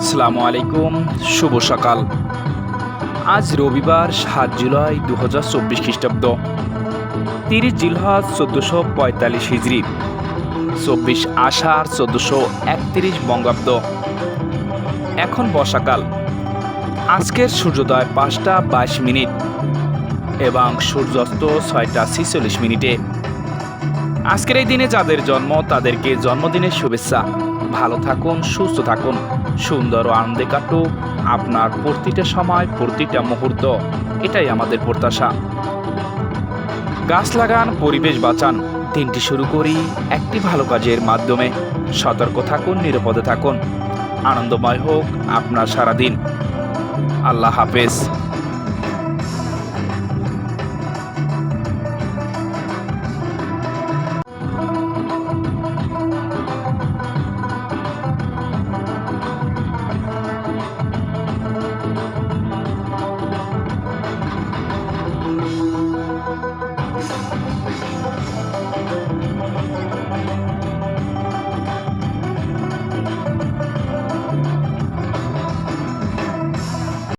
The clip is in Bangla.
আসসালামু আলাইকুম, শুভ সকাল। আজ রবিবার সাত জুলাই দু হাজার চব্বিশ খ্রিস্টাব্দ। তিরিশ জিলহাজ চোদ্দোশো পঁয়তাল্লিশ হিজড়ি চব্বিশ আষাঢ় চোদ্দোশো একত্রিশ বঙ্গাব্দ। এখন বর্ষাকাল। আজকের সূর্যোদয় পাঁচটা বাইশ মিনিট এবং সূর্যাস্ত ছয়টা ছিচল্লিশ মিনিটে। আজকের এই দিনে যাদের জন্ম, তাদেরকে জন্মদিনের শুভেচ্ছা। ভালো থাকুন, সুস্থ থাকুন। সুন্দর ও আনন্দে কাটুক। আপনার প্রতিটা সময়, প্রতিটা মুহূর্ত। এটাই আমাদের প্রত্যাশা। গাছ লাগান, পরিবেশ বাঁচান। দিনটি শুরু করি একটি ভালো কাজের মাধ্যমে। সতর্ক থাকুন, নিরাপদে থাকুন। আনন্দময় হোক আপনার সারাদিন। আল্লাহ হাফেজ।